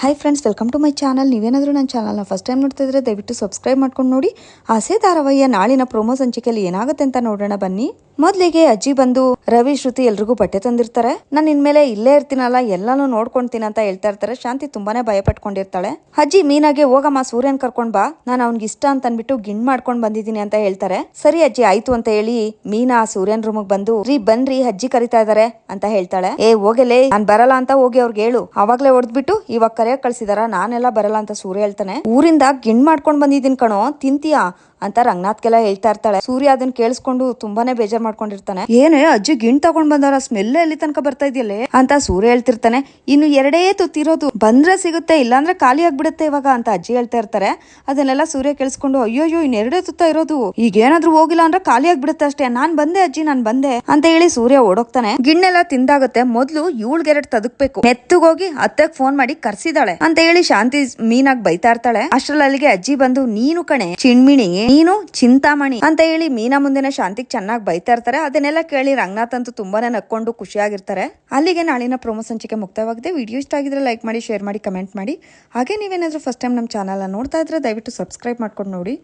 Hi friends welcome to my channel ನೀವೇನಾದರೂ ನನ್ನ ಚಾನಲ್ನ ಫಸ್ಟ್ ಟೈಮ್ ನೋಡ್ತಾ ಇದ್ರೆ ದಯವಿಟ್ಟು ಸಬ್ಸ್ಕ್ರೈಬ್ ಮಾಡ್ಕೊಂಡು ನೋಡಿ. ಆಸೆ ಧಾರಾವಾಹಿಯ ನಾಳಿನ ಪ್ರೊಮೋ ಸಂಚಿಕೆಯಲ್ಲಿ ಏನಾಗುತ್ತೆ ಅಂತ ನೋಡೋಣ ಬನ್ನಿ. ಮೊದಲಿಗೆ ಅಜ್ಜಿ ಬಂದು, ರವಿ, ಶ್ರುತಿ ಎಲ್ರಿಗೂ ಬಟ್ಟೆ ತಂದಿರ್ತಾರೆ. ನಾನು ಇನ್ಮೇಲೆ ಇಲ್ಲೇ ಇರ್ತೀನಲ್ಲ, ಎಲ್ಲಾನು ನೋಡ್ಕೊಂತೀನಿ ಅಂತ ಹೇಳ್ತಾ ಇರ್ತಾರೆ. ಶಾಂತಿ ತುಂಬಾನೇ ಭಯ ಪಟ್ಕೊಂಡಿರ್ತಾಳೆ. ಅಜ್ಜಿ ಮೀನಾಗೆ, ಹೋಗಮ್ಮ, ಸೂರ್ಯನ್ ಕರ್ಕೊಂಡ್ ಬಾ. ನಾನು ಅವ್ನಿಗೆ ಇಷ್ಟ ಅಂತ ಅನ್ಬಿಟ್ಟು ಗಿಣ್ ಮಾಡ್ಕೊಂಡ್ ಬಂದಿದ್ದೀನಿ ಅಂತ ಹೇಳ್ತಾರೆ. ಸರಿ ಅಜ್ಜಿ, ಆಯ್ತು ಅಂತ ಹೇಳಿ ಮೀನಾ ಸೂರ್ಯನ್ ರೂಮಿಗೆ ಬಂದು, ರೀ, ಬನ್ರಿ, ಅಜ್ಜಿ ಕರಿತಾ ಇದಾರೆ ಅಂತ ಹೇಳ್ತಾಳೆ. ಏ, ಹೋಗಲೇ, ನಾನ್ ಬರಲ್ಲ ಅಂತ ಹೋಗಿ ಅವ್ರಿಗೆ ಹೇಳು. ಅವಾಗ್ಲೇ ಹೊಡೆದ್ಬಿಟ್ಟು ಇವಾಗ ಕರೆಯಕ್ ಕಳ್ಸಿದಾರ. ನಾನೆಲ್ಲ ಬರಲ್ಲ ಅಂತ ಸೂರ್ಯ ಹೇಳ್ತಾನೆ. ಊರಿಂದ ಗಿಣ್ ಮಾಡ್ಕೊಂಡ್ ಬಂದಿದ್ದೀನಿ ಕಣೋ, ತಿಂತೀಯಾ? ಅಂತ ರಂಗನಾಥ್ಗೆಲ್ಲ ಹೇಳ್ತಾ ಇರ್ತಾಳೆ. ಸೂರ್ಯ ಅದನ್ನ ಕೇಳಿಸ್ಕೊಂಡು ತುಂಬಾನೇ ಬೇಜಾರ್ ಮಾಡ್ಕೊಂಡಿರ್ತಾನೆ. ಏನೇ, ಅಜ್ಜಿ ಗಿಣ್ ತಗೊಂಡ್ ಬಂದವರ ಸ್ಮೆಲ್ ಎಲ್ಲಿ ತನಕ ಬರ್ತಾ ಇದೆಯಲ್ಲೇ? ಅಂತ ಸೂರ್ಯ ಹೇಳ್ತಿರ್ತಾನೆ. ಇನ್ನು ಎರಡೇ ತುತ್ತಿರೋದು ಬಂದ್ರೆ ಸಿಗುತ್ತೆ, ಇಲ್ಲಾಂದ್ರೆ ಖಾಲಿ ಆಗ್ಬಿಡುತ್ತೆ ಇವಾಗ ಅಂತ ಅಜ್ಜಿ ಹೇಳ್ತಾ ಇರ್ತಾರೆ. ಅದನ್ನೆಲ್ಲ ಸೂರ್ಯ ಕೇಳಿಸ್ಕೊಂಡು, ಅಯ್ಯೋಯ್ಯೋ ಇನ್ ಎರಡೇ ತುತ್ತ ಇರೋದು. ಈಗ ಏನಾದ್ರೂ ಹೋಗಿಲ್ಲ ಅಂದ್ರೆ ಖಾಲಿ ಆಗ್ಬಿಡುತ್ತೆ ಅಷ್ಟೇ. ನಾನ್ ಬಂದೆ ಅಜ್ಜಿ, ನಾನ್ ಬಂದೆ. ಅಂತ ಹೇಳಿ ಸೂರ್ಯ ಓಡೋಗ್ತಾನೆ. ಗಿಣ್ಣೆಲ್ಲ ತಿಂದಾಗುತ್ತೆ. ಮೊದ್ಲು ಇವಳ್ಗೆರಡ್ ತದಕ್ಬೇಕು. ಮೆತ್ತಗೋಗಿ ಅತ್ತೆಗ್ ಫೋನ್ ಮಾಡಿ ಕರ್ಸಿದಾಳೆ. ಅಂತ ಹೇಳಿ ಶಾಂತಿ ಮೀನಾಗ್ ಬೈತಾ ಇರ್ತಾಳೆ. ಅಷ್ಟ್ರಲ್ಲಿಗೆ ಅಜ್ಜಿ ಬಂದು, ನೀನು ಕಣೆ, ಚಿಣ್ಮಿಣಿ, ನೀನು ಚಿಂತಾಮಣಿ. ಅಂತ ಹೇಳಿ ಮೀನಾ ಮುಂದಿನ ಶಾಂತಿಗ್ ಚೆನ್ನಾಗಿ ಬೈತಾ ಇರ್ತಾರೆ ಅದನ್ನೆಲ್ಲ ಕೇಳಿ ರಂಗನಾಥ್ ಅಂತೂ ತುಂಬಾನೇ ನಕ್ಕೊಂಡು ಖುಷಿಯಾಗಿರ್ತಾರೆ. ಅಲ್ಲಿಗೆ ನಾಳಿನ ಪ್ರೋಮೋ ಸಂಚಿಕೆ ಮುಕ್ತವಾಗಿದೆ. ವಿಡಿಯೋ ಇಷ್ಟ ಆಗಿದ್ರೆ ಲೈಕ್ ಮಾಡಿ ಶೇರ್ ಮಾಡಿ ಕಮೆಂಟ್ ಮಾಡಿ. ಹಾಗೆ ನೀವೇನಾದರೂ ಫಸ್ಟ್ ಟೈಮ್ ನಮ್ಮ ಚಾನಲ್ನ ನೋಡ್ತಾ ಇದ್ರೆ ದಯವಿಟ್ಟು ಸಬ್ಸ್ಕ್ರೈಬ್ ಮಾಡ್ಕೊಂಡು ನೋಡಿ.